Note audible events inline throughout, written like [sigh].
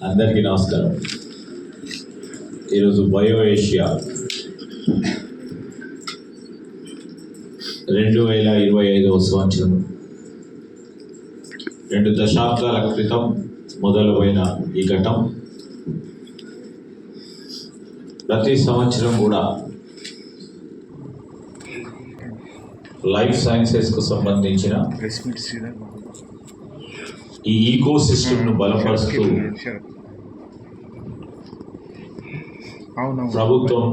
అందరికీ నమస్కారం. ఈరోజు బయో ఏషియా రెండు వేల ఇరవై ఐదవ సంవత్సరం. రెండు దశాబ్దాల క్రితం మొదలైన ఈ ఘట్టం ప్రతి సంవత్సరం కూడా లైఫ్ సైన్సెస్కు సంబంధించిన ఈ ఈకో సిస్టమ్ను బలపరుస్తూ ప్రభుత్వం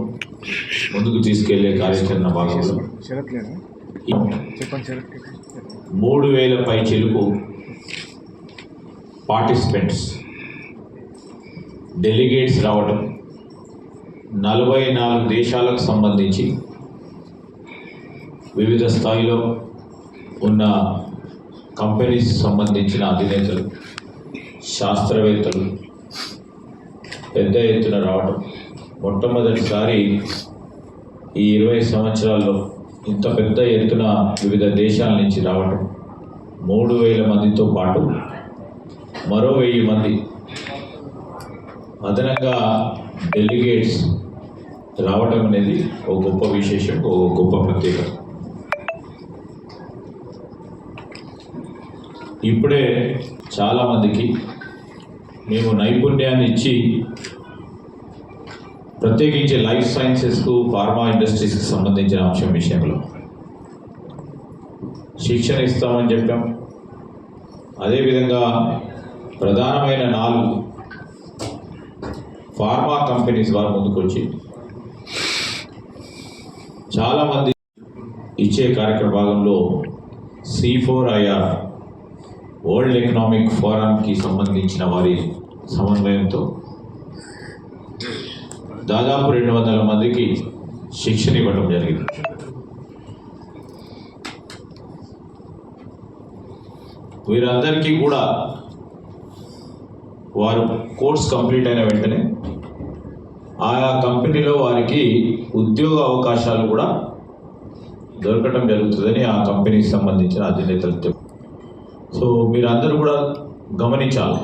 ముందుకు తీసుకెళ్ళే కార్యాచరణ భాగంలో మూడు వేల పై చెలుపు పార్టిసిపెంట్స్ డెలిగేట్స్ రావడం నలభై నాలుగు దేశాలకు సంబంధించి వివిధ స్థాయిలో ఉన్న కంపెనీస్ సంబంధించిన అధినేతలు శాస్త్రవేత్తలు పెద్ద ఎత్తున రావడం మొట్టమొదటిసారి ఈ ఇరవై సంవత్సరాల్లో ఇంత పెద్ద ఎత్తున వివిధ దేశాల నుంచి రావడం మూడు వేల మందితో పాటు మరో వెయ్యి మంది అదనంగా డెలిగేట్స్ రావడం అనేది ఒక గొప్ప విశేషం ఒక గొప్ప ప్రత్యేకత. ఇప్పుడే చాలామందికి మేము నైపుణ్యాన్ని ఇచ్చి ప్రత్యేకించి లైఫ్ సైన్సెస్కు ఫార్మా ఇండస్ట్రీస్కి సంబంధించిన అంశం విషయంలో. శిక్షణ ఇస్తామని చెప్పాం. అదేవిధంగా ప్రధానమైన నాలుగు ఫార్మా కంపెనీస్ వారు ముందుకొచ్చి చాలామంది ఇచ్చే కార్యక్రమ భాగంలో C four IR world economic ఫోరంకి సంబంధించిన వారి సమన్వయంతో దాదాపు రెండు వందల మందికి శిక్షణ ఇవ్వడం జరిగింది. వీరందరికీ కూడా వారు కోర్స్ కంప్లీట్ అయిన వెంటనే ఆయా కంపెనీలో వారికి ఉద్యోగ అవకాశాలు కూడా దొరకటం జరుగుతుందని ఆ కంపెనీకి సంబంధించిన అధినేతలు చెప్పారు సో మీరందరూ కూడా గమనించాలి.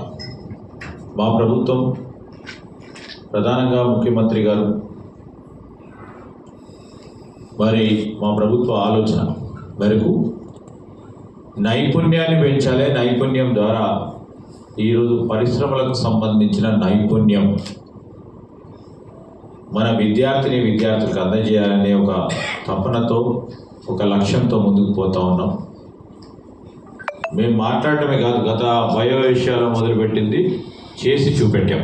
మా ప్రభుత్వం ప్రధానంగా ముఖ్యమంత్రి గారు మరి మా ప్రభుత్వ ఆలోచన మేరకు నైపుణ్యాన్ని పెంచాలి నైపుణ్యం ద్వారా ఈరోజు పరిశ్రమలకు సంబంధించిన నైపుణ్యం మన విద్యార్థిని విద్యార్థులకు అందజేయాలనే ఒక తపనతో ఒక లక్ష్యంతో ముందుకు పోతా ఉన్నాం. మేము మాట్లాడటమే కాదు గత వయో విషయాలు మొదలుపెట్టింది చేసి చూపెట్టాం.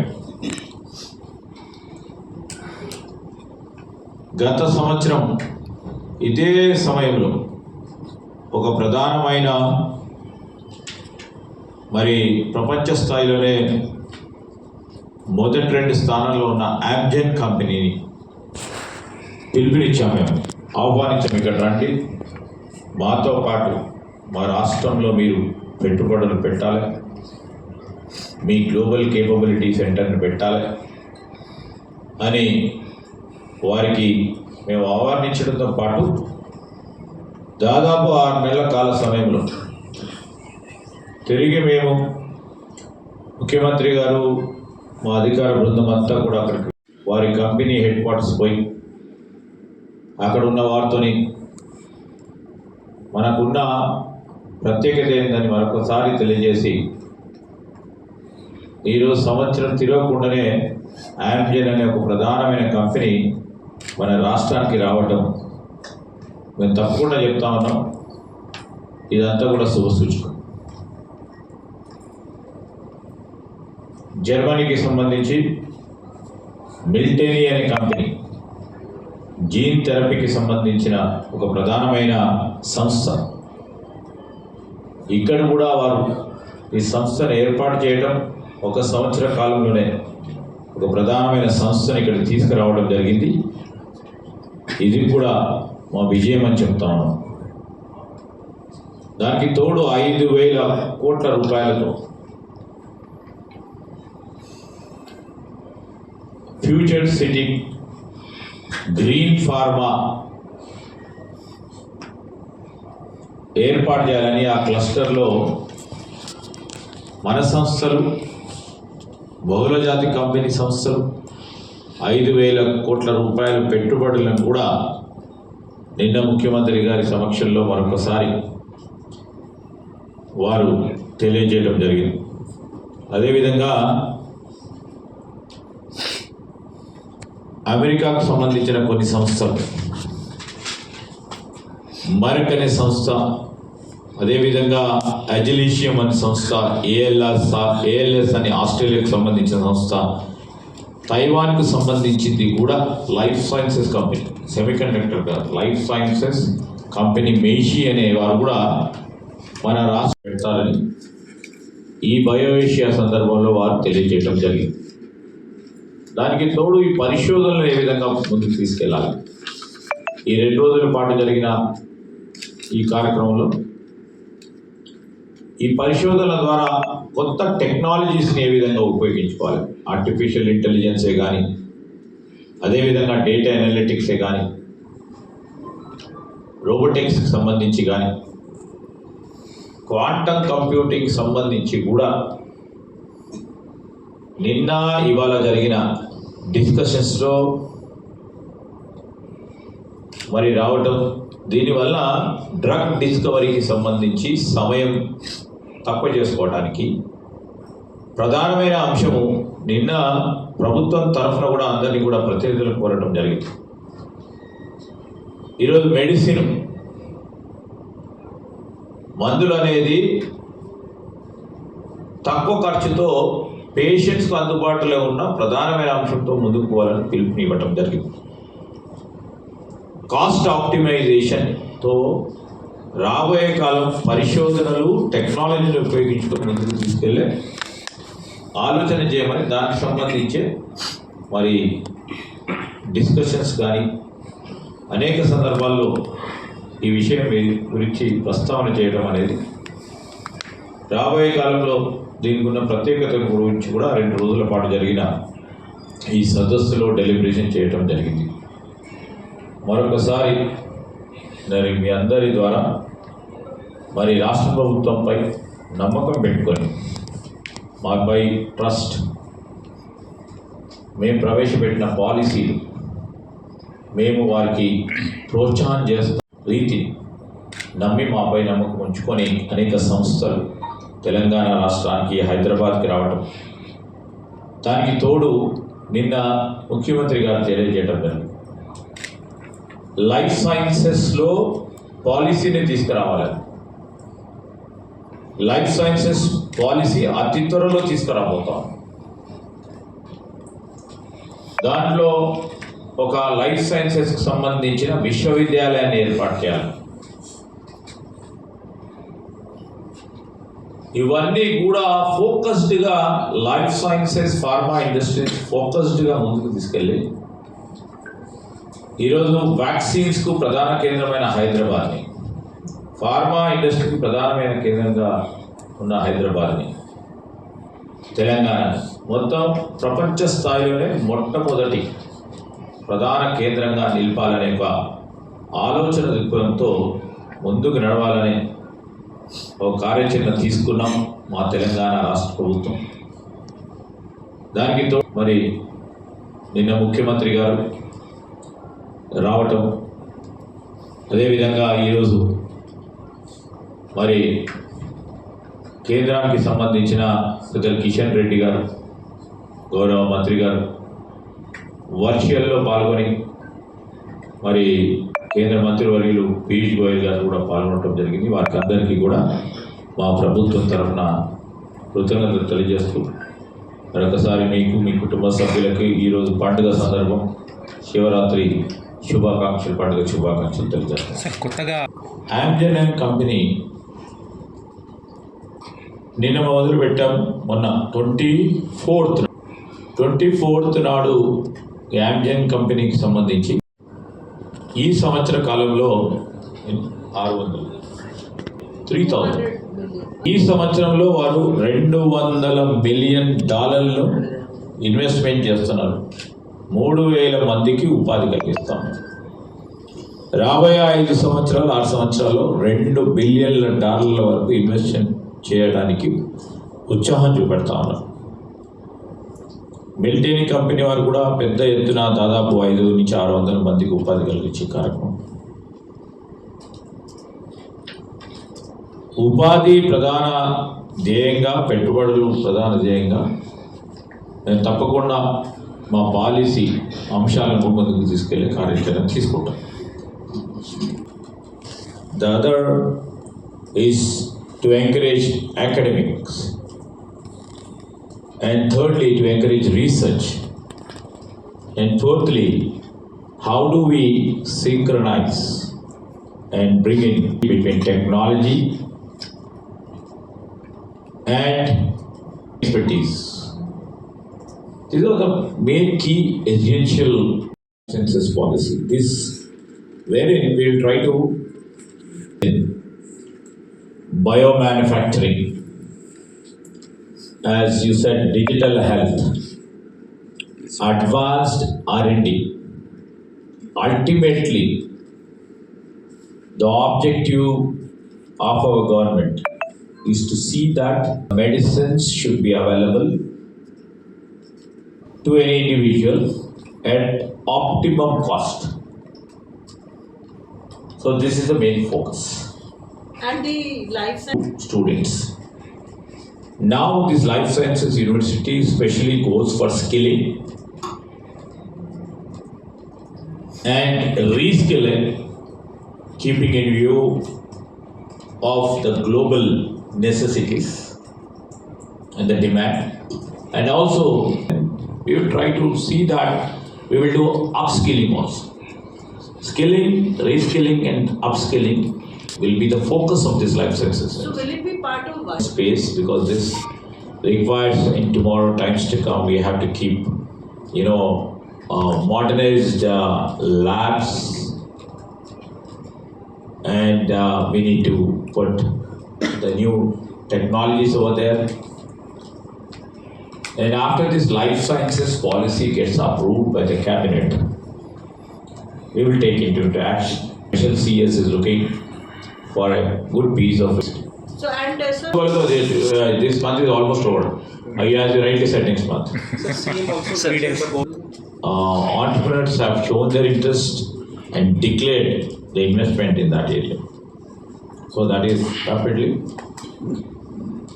గత సంవత్సరం ఇదే సమయంలో ఒక ప్రధానమైన మరి ప్రపంచ స్థాయిలోనే మొదటి రెండు స్థానంలో ఉన్న యాబ్జెన్ కంపెనీని పిలుపునిచ్చాము మేము. ఆహ్వానించాము ఇక్కడ రండి. మాతో పాటు మా రాష్ట్రంలో మీరు పెట్టుబడులు పెట్టాలి. మీ గ్లోబల్ కేపబిలిటీ సెంటర్ని పెట్టాలి. అని వారికి మేము ఆహ్వానించడంతో పాటు దాదాపు ఆరు నెలల కాల సమయంలో తిరిగి మేము ముఖ్యమంత్రి గారు మా అధికార బృందం అంతా కూడా అక్కడికి వారి కంపెనీ హెడ్ క్వార్టర్స్ పోయి అక్కడ ఉన్న వారితోని మనకున్న ప్రత్యేకత ఏందని మరొకసారి తెలియజేసి ఈరోజు సంవత్సరం తిరగకుండానే యాంపియన్ అనే ఒక ప్రధానమైన కంపెనీ మన రాష్ట్రానికి రావటం మేము తప్పకుండా చెప్తా ఉన్నాం. ఇదంతా కూడా శుభసూచకం జర్మనీకి సంబంధించి మిల్టెనీ అనే కంపెనీ జీన్ థెరపీకి సంబంధించిన ఒక ప్రధానమైన సంస్థ. ఇక్కడ కూడా వారు ఈ సంస్థను ఏర్పాటు చేయడం ఒక సంవత్సర కాలంలోనే ఒక ప్రధానమైన సంస్థను ఇక్కడ తీసుకురావడం జరిగింది. ఇది కూడా మా విజయం అని చెప్తాను దానికి తోడు ఐదు వేల కోట్ల రూపాయలతో ఫ్యూచర్ సిటీ గ్రీన్ ఫార్మా ఏర్పాటు చేయాలని ఆ క్లస్టర్లో మన సంస్థలు బహుళజాతి కంపెనీ సంస్థలు ఐదు వేల కోట్ల రూపాయల పెట్టుబడులను కూడా నిన్న ముఖ్యమంత్రి గారి సమక్షంలో మరొకసారి వారు తెలియజేయడం జరిగింది. అదేవిధంగా అమెరికాకు సంబంధించిన కొన్ని సంస్థలు మరికనే సంస్థ అదేవిధంగా అజిలీషియం అనే సంస్థ ఏఎల్ఎస్ ఏఎల్ఎస్ అనే ఆస్ట్రేలియాకు సంబంధించిన సంస్థ తైవాన్కు సంబంధించింది కూడా లైఫ్ సైన్సెస్ కంపెనీ సెమీకండక్టర్ కాదు లైఫ్ సైన్సెస్ కంపెనీ మేషి అనే వారు కూడా మన రాష్ట్ర పెడతారని ఈ బయోఏషియా సందర్భంలో వారు తెలియజేయడం జరిగింది. దానికి తోడు ఈ పరిశోధనలు ఏ విధంగా ముందుకు తీసుకెళ్ళాలి? ఈ రెండు రోజుల పాటు జరిగిన ఈ కార్యక్రమంలో ఈ పరిశోధనల ద్వారా కొత్త టెక్నాలజీస్ని ఏ విధంగా ఉపయోగించుకోవాలి? ఆర్టిఫిషియల్ ఇంటెలిజెన్సే కానీ అదేవిధంగా డేటా అనలిటిక్సే కానీ రోబోటిక్స్కి సంబంధించి కానీ క్వాంటమ్ కంప్యూటింగ్ సంబంధించి కూడా నిన్న ఇవాళ జరిగిన డిస్కషన్స్లో మరి రావటం దీనివల్ల డ్రగ్ డిస్కవరీకి సంబంధించి సమయం తక్కువ చేసుకోవడానికి ప్రధానమైన అంశము నిన్న ప్రభుత్వం తరఫున కూడా అందరినీ కూడా ప్రతినిధులు కోరటం జరిగింది. ఈరోజు మెడిసిన్ మందులు అనేది తక్కువ ఖర్చుతో పేషెంట్స్కు అందుబాటులో ఉన్న ప్రధానమైన అంశంతో ముందుకు పోవాలని పిలుపునివ్వటం జరిగింది. కాస్ట్ ఆప్టిమైజేషన్తో రాబోయే కాలం పరిశోధనలు టెక్నాలజీని ఉపయోగించుకున్నందుకు తీసుకెళ్ళే ఆలోచన చేయమని దానికి సంబంధించే మరి డిస్కషన్స్ కానీ అనేక సందర్భాల్లో ఈ విషయం మీ- గురించి ప్రస్తావన చేయడం అనేది రాబోయే కాలంలో దీనికి ఉన్న ప్రత్యేకత గురించి కూడా రెండు రోజుల పాటు జరిగిన ఈ సదస్సులో డెలిబరేషన్ చేయటం జరిగింది. మరొకసారి మరి మీ అందరి ద్వారా మరి రాష్ట్ర ప్రభుత్వంపై నమ్మకం పెట్టుకొని మాపై ట్రస్ట్ మేము ప్రవేశపెట్టిన పాలసీలు మేము వారికి ప్రోత్సాహం చేస్తున్న రీతిని నమ్మి మాపై నమ్మకం ఉంచుకొని అనేక సంస్థలు తెలంగాణ రాష్ట్రానికి హైదరాబాద్కి రావడం దానికి తోడు నిన్న ముఖ్యమంత్రి గారు తెలియజేయడం జరిగింది. లైఫ్ సైన్సెస్లో పాలసీని తీసుకురావాలని లైఫ్ సైన్సెస్ పాలసీ అతి త్వరలో తీసుకురాబోతాం. దాంట్లో ఒక లైఫ్ సైన్సెస్కి సంబంధించిన విశ్వవిద్యాలయాన్ని ఏర్పాటు చేయాలి. ఇవన్నీ కూడా ఫోకస్డ్గా లైఫ్ సైన్సెస్ ఫార్మా ఇండస్ట్రీస్ ఫోకస్డ్గా ముందుకు తీసుకెళ్ళి ఈరోజు వ్యాక్సిన్స్కు ప్రధాన కేంద్రమైన హైదరాబాద్ని ఫార్మా ఇండస్ట్రీకి ప్రధానమైన కేంద్రంగా ఉన్న హైదరాబాద్ని. తెలంగాణ మొత్తం ప్రపంచ స్థాయిలోనే మొట్టమొదటి ప్రధాన కేంద్రంగా నిలపాలనే ఒక ఆలోచన దృక్పథంతో ముందుకు నడవాలనే ఒక కార్యాచరణ తీసుకున్నాం మా తెలంగాణ రాష్ట్ర ప్రభుత్వం. దానికి మరి నిన్న ముఖ్యమంత్రి గారు రావటం అదేవిధంగా ఈరోజు మరి కేంద్రానికి సంబంధించిన పెద్దలు కిషన్ రెడ్డి గారు గౌరవ మంత్రి గారు వర్చువల్లో పాల్గొని మరి కేంద్ర మంత్రివర్యులు పీయూష్ గోయల్ గారు కూడా పాల్గొనడం జరిగింది. వారికి అందరికీ కూడా మా ప్రభుత్వం తరఫున కృతజ్ఞతలు తెలియజేస్తూ మరొకసారి మీకు మీ కుటుంబ సభ్యులకి ఈరోజు పండుగ సందర్భం శివరాత్రి శుభాకాంక్షలు పండుగ శుభాకాంక్షలు తెలియజేస్తాను. కొత్తగా ఆమ్జన్ అండ్ కంపెనీ నిన్న మొదలు పెట్టాం మొన్న ట్వంటీ ఫోర్త్ ట్వంటీ ఫోర్త్ నాడు యామ్జన్ కంపెనీకి సంబంధించి ఈ సంవత్సర కాలంలో ఆరు వందలు. Three thousand. ఈ సంవత్సరంలో వారు రెండు వందల మిలియన్ డాలర్లు ఇన్వెస్ట్మెంట్ చేస్తున్నారు. మూడు వేల మందికి ఉపాధి కలిగిస్తాం. రాబోయే ఐదు సంవత్సరాలు ఆరు సంవత్సరాల్లో రెండు బిలియన్ల డాలర్ల వరకు ఇన్వెస్ట్ చేయడానికి ఉత్సాహం చూపెడతా ఉన్నారు. మిలిటరీ కంపెనీ వారు కూడా పెద్ద ఎత్తున దాదాపు ఐదు నుంచి ఆరు వందల మందికి ఉపాధి కలిగించే కార్యక్రమం. ఉపాధి ప్రధాన ధ్యేయంగా పెట్టుబడులు ప్రధాన ధ్యేయంగా నేను తప్పకుండా మా పాలసీ అంశాలను ముందుకు తీసుకెళ్ళే కార్యాచరణ తీసుకుంటాం the other is to encourage academics. And thirdly, to encourage research. And fourthly, how do we synchronize and bring in between technology and expertise? These are the main key essential census policy. This wherein we will try to biomanufacturing, as you said, digital health, advanced R&D. Ultimately, the objective of our government is to see that medicines should be available to any individual at optimum cost. So this is the main focus And the life science, students. Now this life sciences university especially goes for skilling and reskilling, keeping in view of the global necessities and the demand. And also, we will try to see that we will do upskilling also. Skilling, reskilling, and upskilling will be the focus of this life sciences so will it be part of what? space because this requires in tomorrow times to come we have to keep you know uh, modernized uh, labs. And uh, we need to put the new technologies over there. And after this life sciences policy gets approved by the cabinet we will take it into action. Special CS is looking for a good piece of So and uh, sir, Although this, uh, this month is almost over. Uh, you as you rightly said next month. [laughs] [laughs] Uh, entrepreneurs have shown their interest and declared the investment in that area. So that is rapidly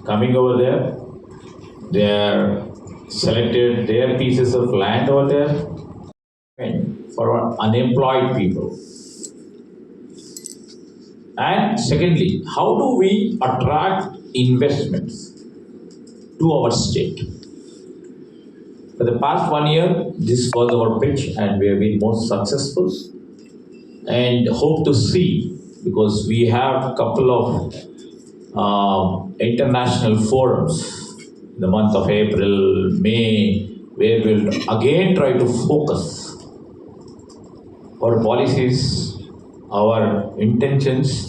coming over there. They are selected their pieces of land over there and for unemployed people. And secondly, how do we attract investments to our state? For the past one year, this was our pitch, and we have been most successful. And hope to see because we have a couple of um, international forums in the month of April, May, where we'll again try to focus our policies, our intentions,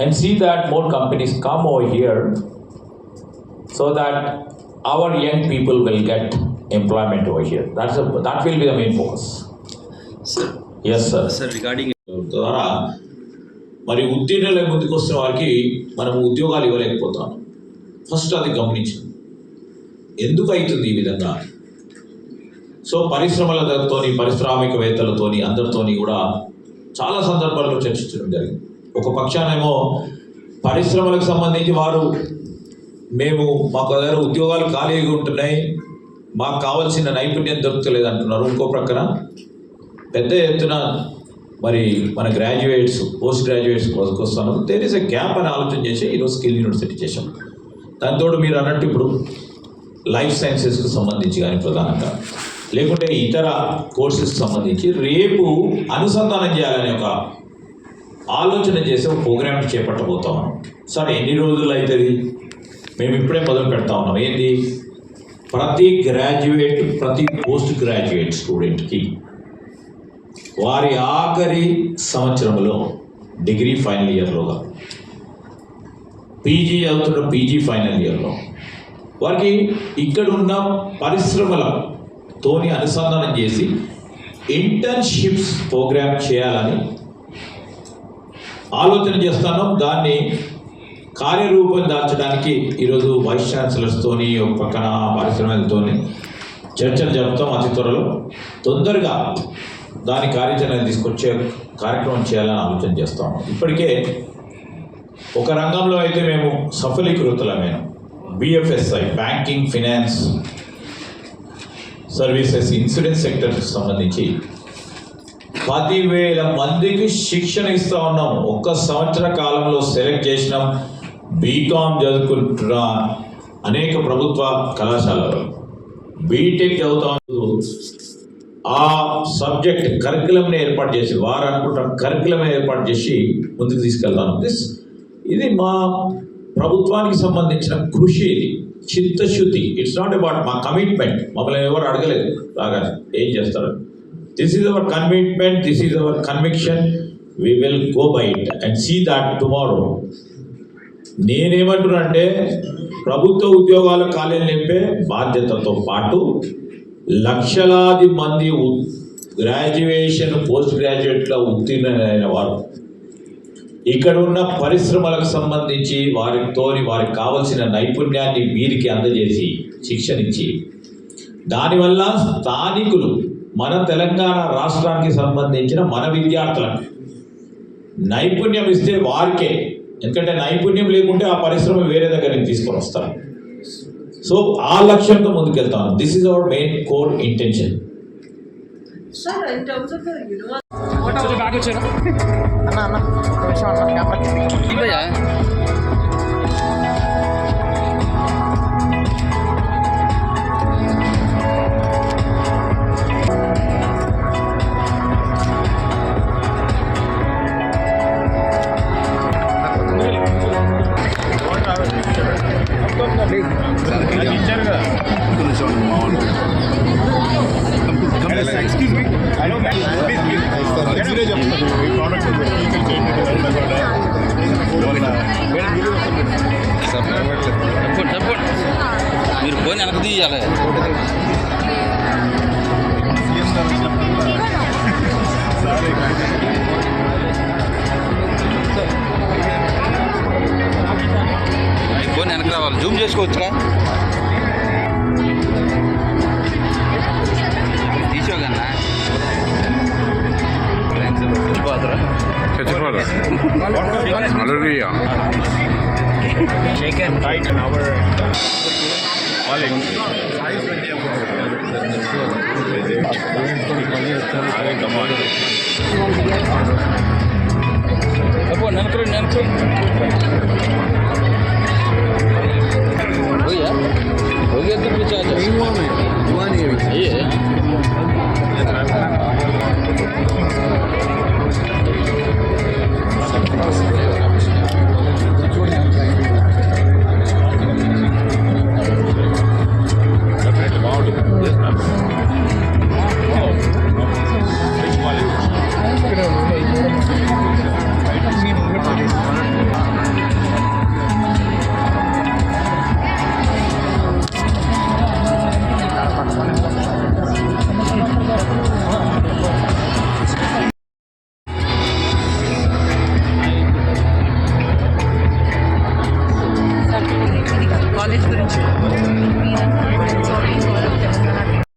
and see that more companies come over here so that our young people will get employment over here. That's a, that will be the main focus. Sir Yes, sir. Sir regarding ద్వారా మరి ఉత్తీర్ణుల ముందుకు వస్తున్న వారికి మనం ఉద్యోగాలు ఇవ్వలేకపోతాం first అది గమనించాం ఎందుకు అవుతుంది ఈ విధంగా సో పరిశ్రమలతోని పారిశ్రామికవేత్తలతోని అందరితోని కూడా చాలా సందర్భాల్లో చర్చించడం జరిగింది ఒక పక్షానేమో పరిశ్రమలకు సంబంధించి వారు మేము మాకు దగ్గర ఉద్యోగాలు ఖాళీగా ఉంటున్నాయి మాకు కావాల్సిన నైపుణ్యం దొరకలేదు అంటున్నారు. ఇంకో ప్రక్కన పెద్ద ఎత్తున మరి మన గ్రాడ్యుయేట్స్ పోస్ట్ గ్రాడ్యుయేట్స్ వస్తాను దేర్ ఇస్ ఎ గ్యాప్ అని ఆలోచన చేసి ఈరోజు స్కిల్ యూనివర్సిటీ చేశాం. దాంతో మీరు అన్నట్టు ఇప్పుడు లైఫ్ సైన్సెస్కి సంబంధించి కానీ ప్రధానంగా లేకుంటే ఇతర కోర్సెస్కి సంబంధించి రేపు అనుసంధానం చేయాలనే ఒక ఆలోచన చేసి ఒక ప్రోగ్రామ్ చేపట్టబోతా ఉన్నాం. సార్ ఎన్ని రోజులు అవుతుంది మేము ఇప్పుడే మొదలు పెడతా ఉన్నాం. ఏంటి ప్రతి గ్రాడ్యుయేట్ ప్రతి పోస్ట్ గ్రాడ్యుయేట్ స్టూడెంట్కి వారి ఆఖరి సంవత్సరంలో డిగ్రీ ఫైనల్ ఇయర్లోగా పీజీ అవుతున్న పీజీ ఫైనల్ ఇయర్లో వారికి ఇక్కడ ఉన్న పరిశ్రమలతోని అనుసంధానం చేసి ఇంటర్న్షిప్స్ ప్రోగ్రామ్ చేయాలని ఆలోచన చేస్తాను. దాన్ని కార్యరూపం దాల్చడానికి ఈరోజు వైస్ ఛాన్సలర్స్తోని ఒక పక్కన పారిశ్రామికలతోని చర్చలు జరుపుతాం అతి త్వరలో. తొందరగా దాని కార్యాచరణ తీసుకొచ్చే కార్యక్రమం చేయాలని ఆలోచన చేస్తాం. ఇప్పటికే ఒక రంగంలో అయితే మేము సఫలీకృతులమైన BFSI banking finance services insurance సెక్టర్కి సంబంధించి పదివేల మందికి శిక్షణ ఇస్తా ఉన్నాం. ఒక్క సంవత్సర కాలంలో సెలెక్ట్ చేసినాం. బీకామ్ చదువుకుంటున్న అనేక ప్రభుత్వ కళాశాలలో. బీటెక్ చదువుతా ఆ సబ్జెక్ట్ కరికులంని ఏర్పాటు చేసి వారు అనుకుంటాం కరికులం ఏర్పాటు చేసి ముందుకు తీసుకెళ్తాను. దిస్ ఇది మా ప్రభుత్వానికి సంబంధించిన కృషి ఇది. చిత్తశుద్ధి. ఇట్స్ నాట్ అబౌట్ మా కమిట్మెంట్ మమ్మల్ని ఎవరు అడగలేదు. బాగా ఏం చేస్తారు? This is our commitment this is our conviction we will go by it and see that tomorrow నేనేమంటున్నా అంటే ప్రభుత్వ ఉద్యోగాల ఖాళీలు నింపే బాధ్యతతో పాటు లక్షలాది మంది గ్రాడ్యుయేషన్ పోస్ట్ గ్రాడ్యుయేట్గా ఉత్తీర్ణులైన వారు ఇక్కడ ఉన్న పరిశ్రమలకు సంబంధించి వారితోని వారికి కావలసిన నైపుణ్యాన్ని వీరికి అందజేసి శిక్షణ ఇచ్చి దానివల్ల స్థానికులు మన తెలంగాణ రాష్ట్రానికి సంబంధించిన మన విద్యార్థులకు నైపుణ్యం ఇస్తే వారికే. ఎందుకంటే నైపుణ్యం లేకుంటే ఆ పరిశ్రమ వేరే దగ్గర నుంచి తీసుకొని వస్తారు. సో ఆ లక్ష్యంతో ముందుకెళ్తాను this is our main core intention. అన్న అన్న మీరు ఫోన్ వెనక తీయాలి. ఫోన్ వెనక రావాలి. జూమ్ చేసుకోవచ్చురా? చచ్చిపోదు అలరియా నెనకరు నెనకరు ಹೋಗಿದ್ದು ಪಿಚಾಚ Thanks.